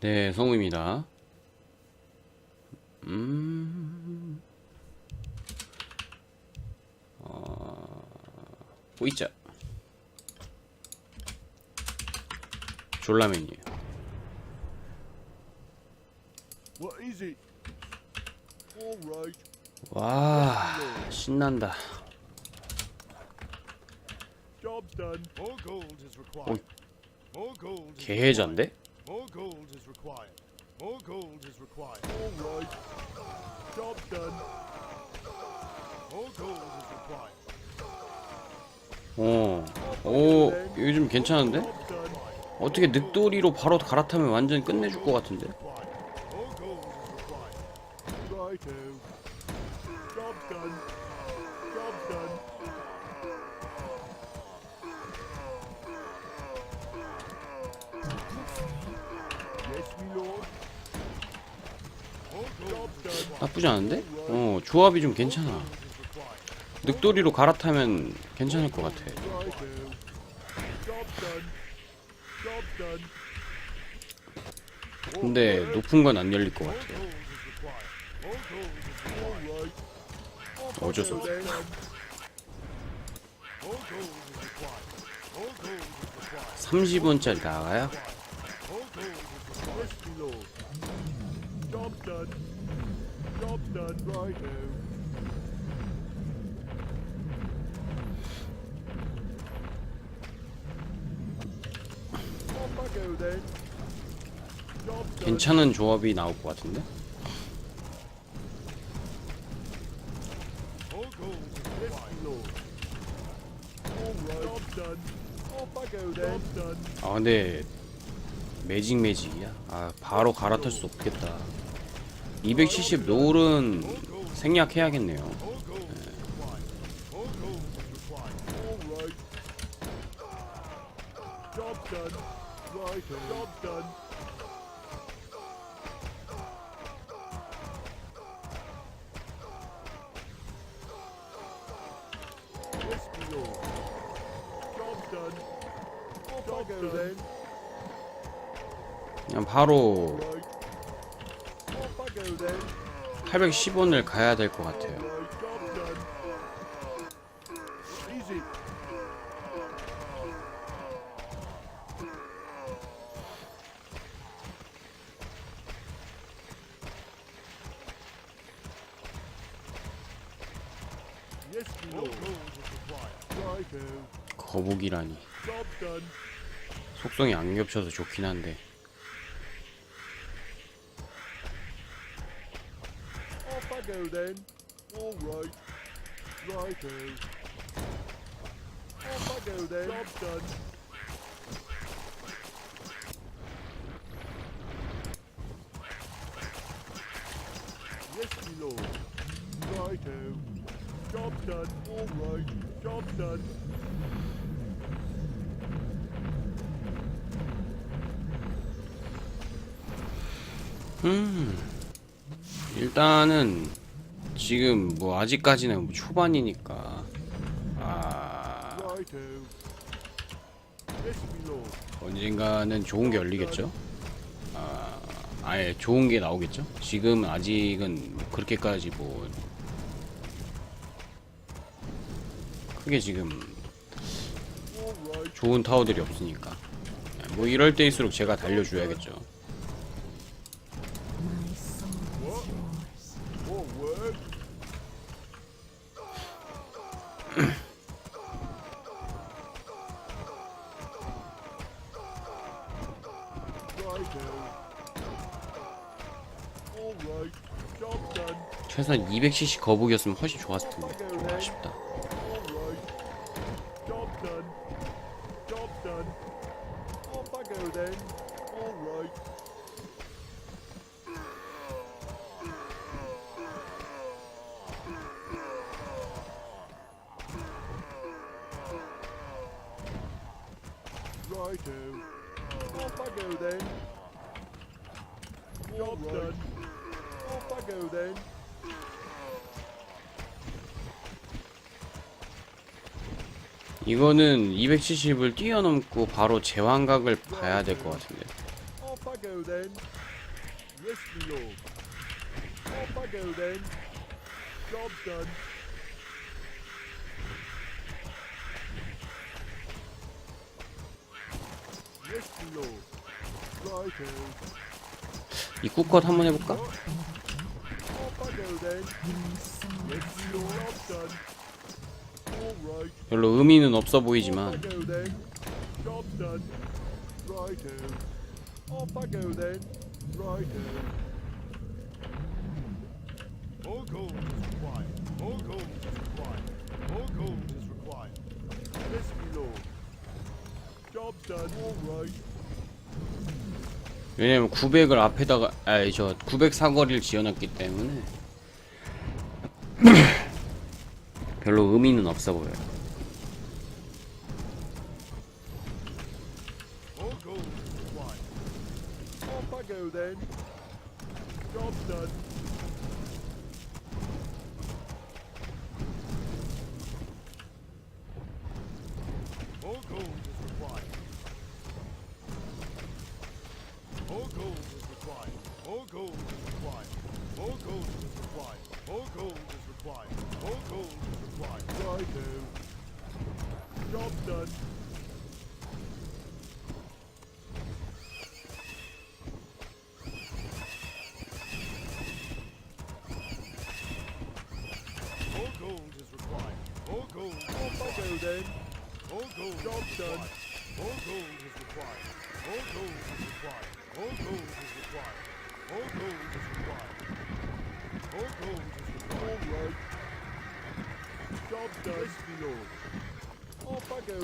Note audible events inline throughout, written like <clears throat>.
네, 성우입니다. 음, 어, 보이자. 졸라맨이에요. 와, 신난다. Is 개해자인데? More gold is required. More gold is required. All right. Job's done. More gold is required. 어, 오, 요즘 괜찮은데? 어떻게 늑돌이로 바로 갈아타면 완전 끝내줄 것 같은데? Required. 나쁘지 않은데? 어, 조합이 좀 괜찮아. 늑돌이로 갈아타면 괜찮을 것 같아. 근데 높은 건 안 열릴 것 같아. 어쩔 수 없어. More gold is required. More gold is required. 30원짜리 나가요? Job's done. Job's done. Job's done. 괜찮은 조합이 나올 것 같은데? Right. 아 근데 매직 매직이야? 아 바로 갈아탈 수 없겠다 270 노을은 생략해야겠네요 right. Job done. Job done. 그냥 바로 Right. Off I go then. 810원을 가야 될 것 같아요. 거북이라니. 속성이 안 겹쳐서 좋긴 한데 Then. Job done. Yes, my lord. Righto. Job done. All right. Job done. 음 일단은 지금 뭐 아직까지는 뭐 초반이니까 아 Righto. Yes, my lord. 언젠가는 좋은 게 열리겠죠? 아, 아예 좋은 게 나오겠죠? 지금 아직은 뭐 그렇게까지 뭐 크게 지금. 좋은 타워들이 없으니까 뭐 이럴 때일수록 제가 달려줘야겠죠. More work. Righto. All right. Job done. 최소한 200cc 거북이었으면 훨씬 좋았을 텐데 좀 아쉽다. Off I go then. 이거는 270을 뛰어넘고 바로 제왕각을 봐야 될 것 같은데. Off I go go then. Yes, my lord. Off I go then. Job done. Yes, my lord. Righto. 입구 컷 한번 해볼까? Off I go then. Yes, my lord. Job done. All right. 별로 의미는 없어 보이지만. 왜냐면 900을 앞에다가 아니 저 900 사거리를 지어놨기 때문에 별로 의미는 없어 보여요. Job done. More gold is required. More gold. Off I go then. More gold. Job done. More gold is required. More gold is required. More gold is required. More gold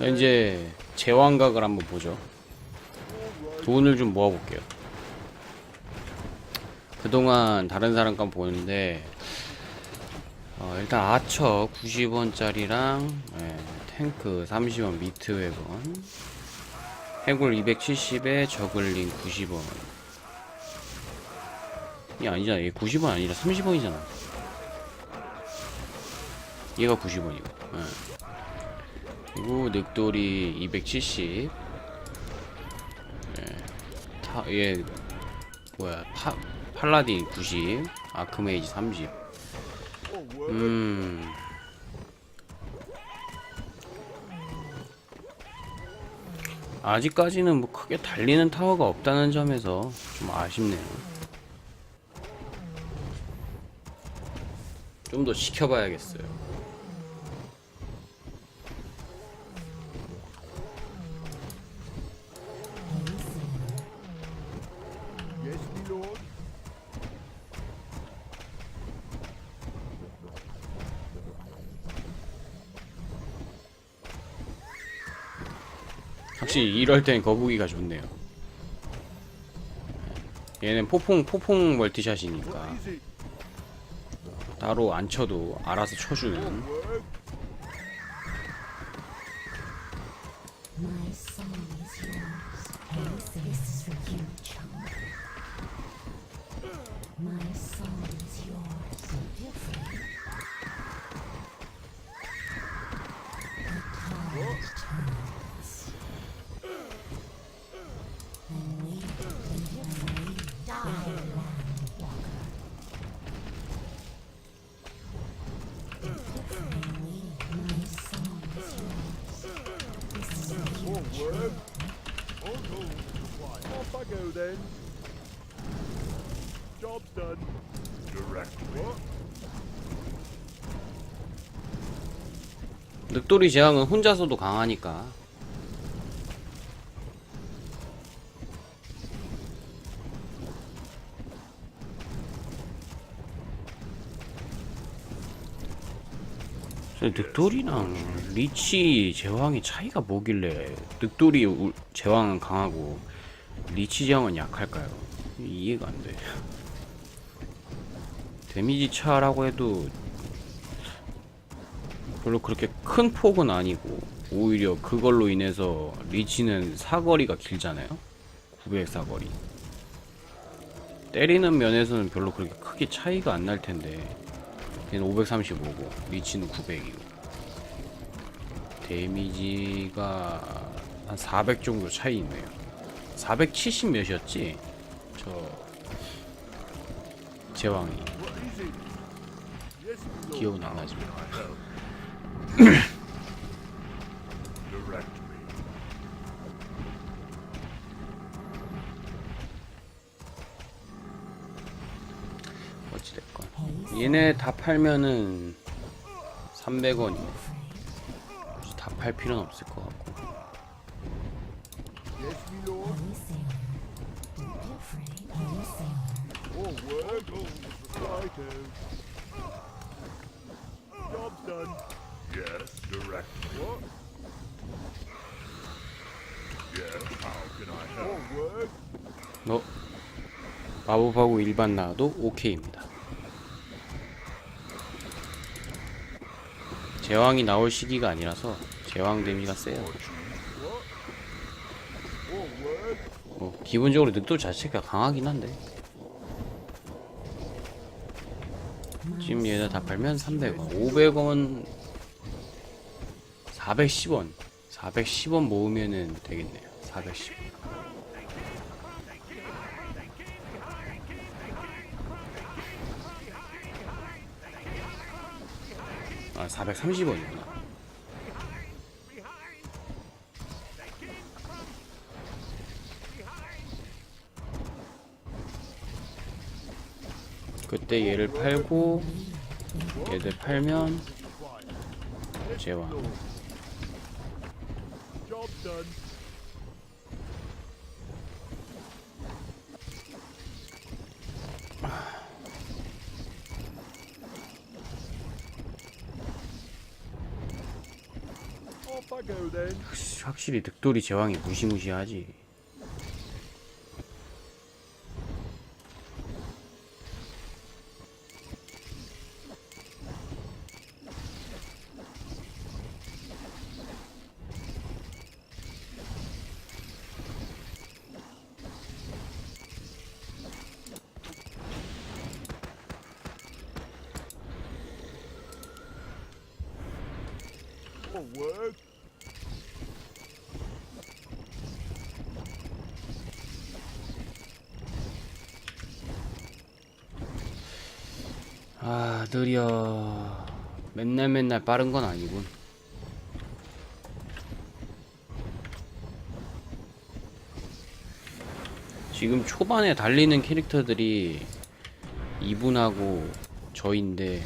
자. 이제 제왕각을 한번 보죠. 돈을 좀 모아볼게요. 그동안 다른 사람 건 보는데 어, 일단 아처 90원짜리랑 탱크 30원 미트 웨건 해골 270에 저글링 90원 이 아니잖아 얘 90원 아니라 30원이잖아 얘가 90원이고 그리고 늑돌이 270 타, 얘 뭐야 파, 팔라딘 90 아크메이지 30 All work. 음. 아직까지는 뭐 크게 달리는 타워가 없다는 점에서 좀 아쉽네요. 좀 더 시켜봐야겠어요 확실히 이럴 땐 거북이가 좋네요 얘는 포퐁 포퐁 멀티샷이니까. 따로 안 쳐도 알아서 쳐주는 go then. Job's done. Directly. What? 늑돌이 제왕은 혼자서도 강하니까 저 늑돌이랑 리치 제왕의 차이가 뭐길래 늑돌이 우- 제왕은 강하고 리치 제왕은 약할까요? 이해가 안 돼. 데미지 차라고 해도 별로 그렇게 큰 폭은 아니고 오히려 그걸로 인해서 리치는 사거리가 길잖아요? 900 사거리. 때리는 면에서는 별로 그렇게 크게 차이가 안 날 텐데. 걔는 535고 리치는 900이고. 데미지가 한 400 정도 차이 있네요 470 몇이었지? 저 제왕이 양아지. Direct me. 어찌됐건 얘네 다 팔면은 300원이 굳이 다팔 필요는 없을 뭐 마법하고 일반 나와도 오케이입니다 제왕이 나올 시기가 아니라서 제왕 데미가 세요 What? All work. 뭐 기본적으로 늑돌 자체가 강하긴 한데. 지금 얘네 다 팔면 300원. 500원 410원. 410원 모으면은 되겠네요. 410원. 아 430원이구나 때 얘를 팔고 얘들 팔면 제왕. 확실히 늑돌이 제왕이 무시무시하지 All work. 아 느려 맨날 맨날 빠른 건 아니군 지금 초반에 달리는 캐릭터들이 이분하고 저인데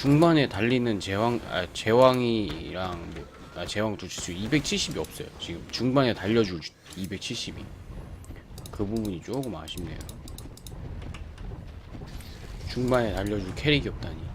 중반에 달리는 제왕 아 제왕이랑 뭐, 아 제왕 두치수 270이 없어요. 지금 중반에 달려줄 270이. 그 부분이 조금 아쉽네요. 중반에 알려줄 캐릭이. 없다니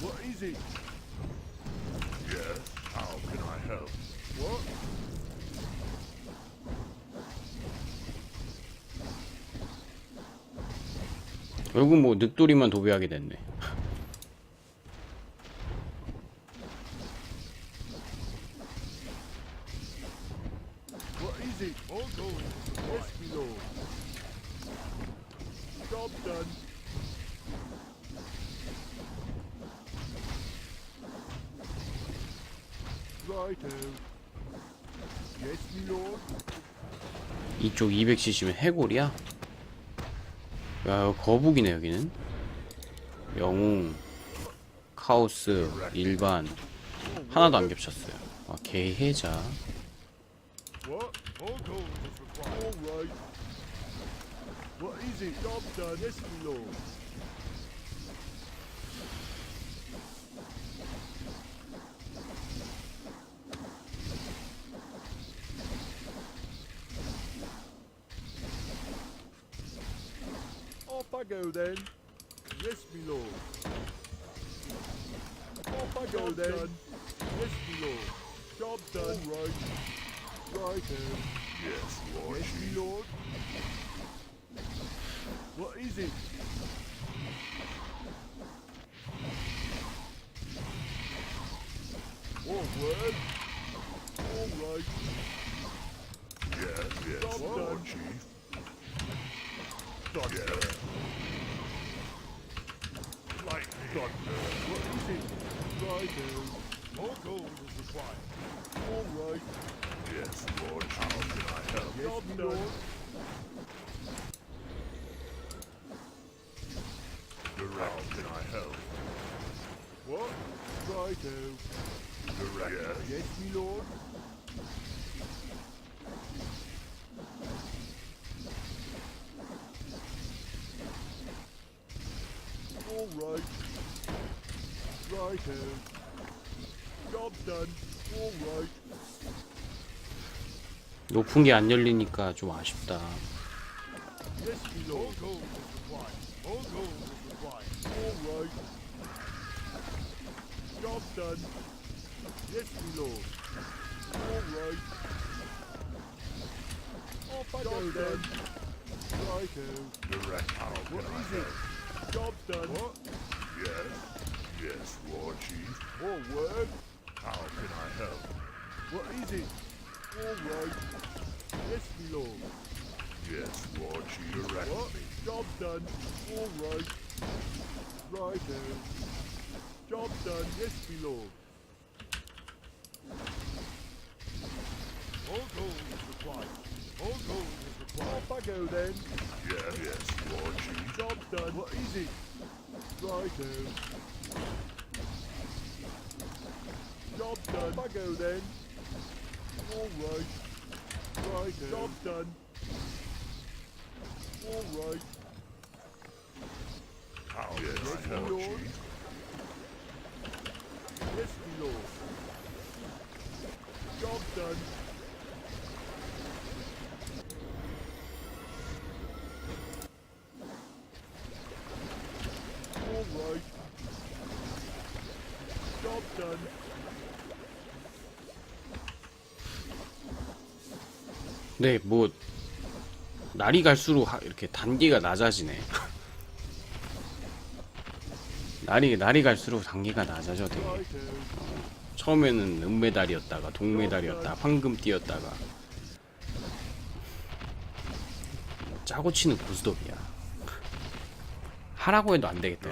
What is it? Yes. How can I help? What? 결국 뭐 늑돌이만 도배하게 됐네 What is it? All gold. Yes, me lord. Job done. Righto. Yes, my lord. 이쪽 270은 해골이야? 야 거북이네 여기는. 영웅 카오스 일반. 하나도 안 겹쳤어요. 아 개해자 I go then. Yes, my lord. Off I go then. Yes, my lord. Job done. All right. Right. then. Yes, Lord. Yes, my lord. What is it? All word. All right. Yes, yes, Job Lord done. Chief. Thunder. Lightning. Thunder. What is it? Righto. More gold is required. All right. Yes, Lord. How can I help? Yes, done. lord. Direct. How can I help? What? Righto. Direct. Yes, my lord. All right. Righto. 높은 게 안 열리니까 좀 아쉽다? All right. Yes, lord. Yes, Lord Chief. Direct What? me. Job done. All right. Righto. Job done. Yes, my lord. All gold is required. All gold is required. Off I go then. Yes, yes, Lord Chief. Job done. What is it? Righto. Job done. Off I go then. All right. Job done. All right. How can Yes, I my lord. Yes, my lord. Job done. 네, 뭐 날이 갈수록 하- 이렇게 단계가 낮아지네. 날이 날이 갈수록 단계가 낮아져 되게. Righto. 처음에는 은메달이었다가 동메달이었다가 황금띠였다가 뭐 짜고 치는 고스톱이야. 하라고 해도 안 되겠다.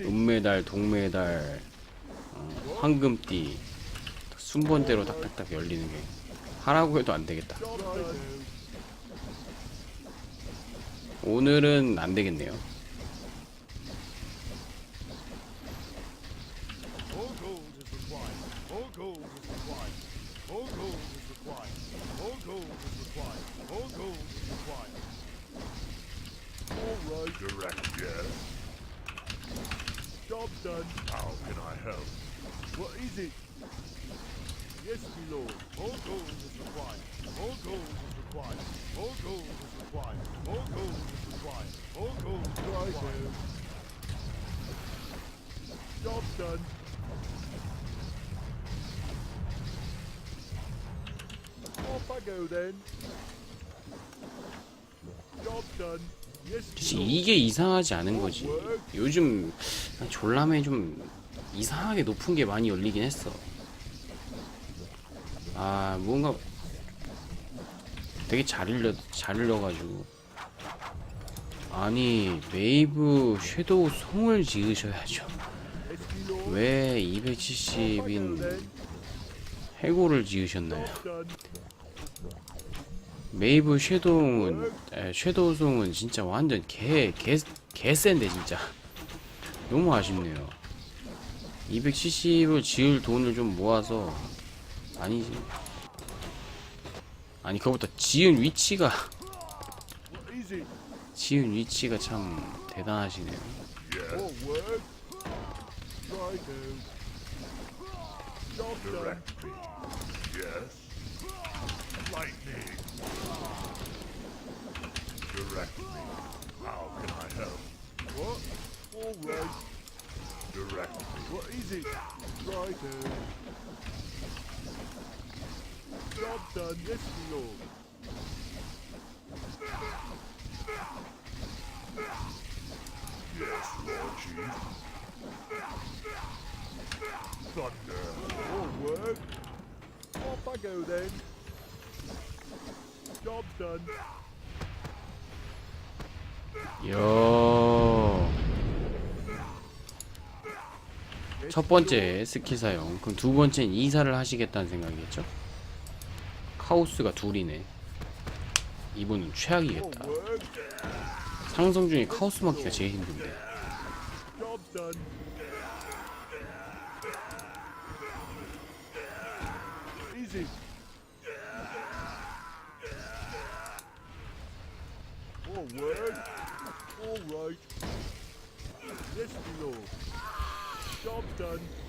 은메달, 동메달, 어, 황금띠 순번대로 딱딱딱 열리는 게 하라고 해도 안 되겠다. 오늘은 안 되겠네요. Yes, my lord. All gold is required. All gold is required. All gold is required. All gold is required. All gold is required. Job done. Off I go then. Job done. Lord. 이게 이상하지 않은 거지. 요즘 졸라매 좀 이상하게 높은 게 많이 열리긴 했어. 아 뭔가 되게 잘 일려 잘 일려가지고 아니 웨이브 섀도우 송을 지으셔야죠. 왜 Off I go 270인 then. 해골을 지으셨나요? 메이브 섀도우는 에, 섀도우 송은 진짜 완전 개, 개, 개 센데 진짜 너무 아쉽네요 270을 지을 돈을 좀 모아서 아니지 아니 그거보다 지은 위치가. 지은 위치가 참 대단하시네요. Direct me. What? All right. Direct easy? Righto. Job done. Yes, lord. Chief. Thunder. More work. Off I go then. Job done. 이야 첫 번째 스킬 사용 그럼 두 번째는 이사를 하시겠다는 생각이겠죠? 카오스가 둘이네 이분은 최악이겠다. 상성 중에 카오스 막기가 제일 힘든데 Job done. Easy. More work. All right. Yes, lord. Job done.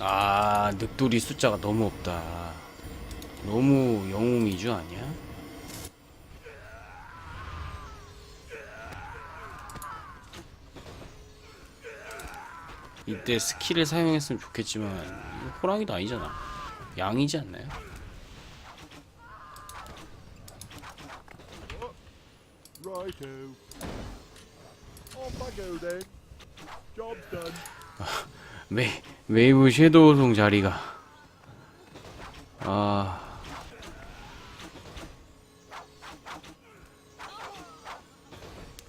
아 늑돌이 숫자가 너무 없다. 너무 영웅 위주 아니야? 이때 스킬을 사용했으면 좋겠지만 호랑이도 아니잖아. 양이지 않나요? <laughs> 메, 웨이브 섀도우송 자리가 아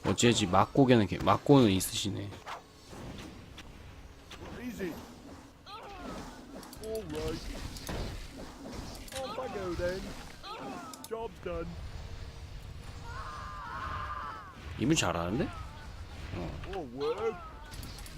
어찌지 막고개는 개- 막고는 있으시네. 이분 잘하는데? Right.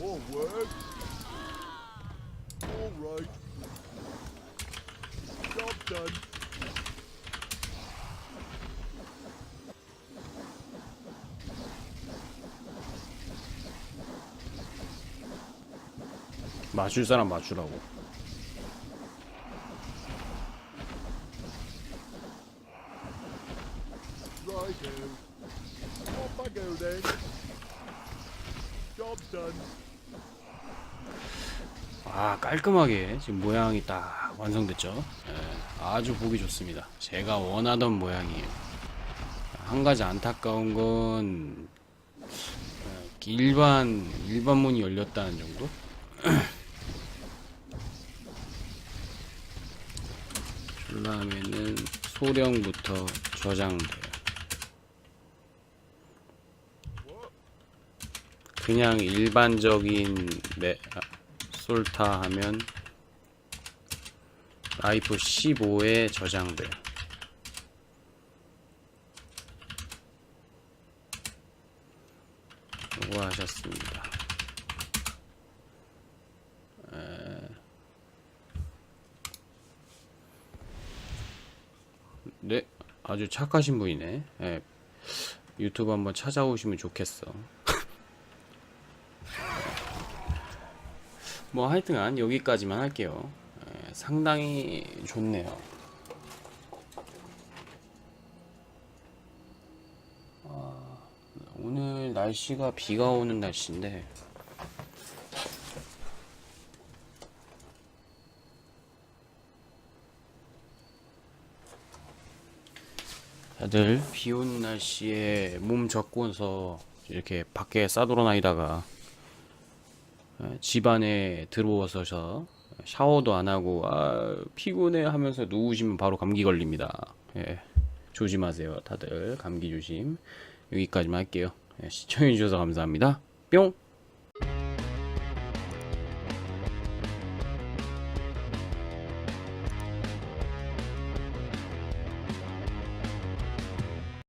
More work. All right. Job done. 맞출 사람 맞추라고 Righto. Off I go then. Job done. 아 깔끔하게 지금 모양이 딱 완성됐죠? 예, 아주 보기 좋습니다. 제가 원하던 모양이에요. 한 가지 안타까운 건 어, 일반 일반 문이 열렸다는 정도? <clears throat> 졸라면은 소령부터 저장돼요 그냥 일반적인 메, 아, 솔타 하면 라이프 15에 저장돼요. 수고하셨습니다. 에... 네, 아주 착하신 분이네. 예, 유튜브 한번 찾아오시면 좋겠어. 뭐 하여튼간 여기까지만 할게요. 예, 상당히 좋네요. 아, 오늘 날씨가 비가 오는 날씨인데. 다들 비 오는 날씨에 몸 젖고서 이렇게 밖에 싸돌아다니다가 집 안에 들어와서 샤워도 안 하고 아 피곤해 하면서 누우시면 바로 감기 걸립니다. 예, 조심하세요, 다들 감기 조심. 여기까지만 할게요. 예, 시청해 주셔서 감사합니다. 뿅.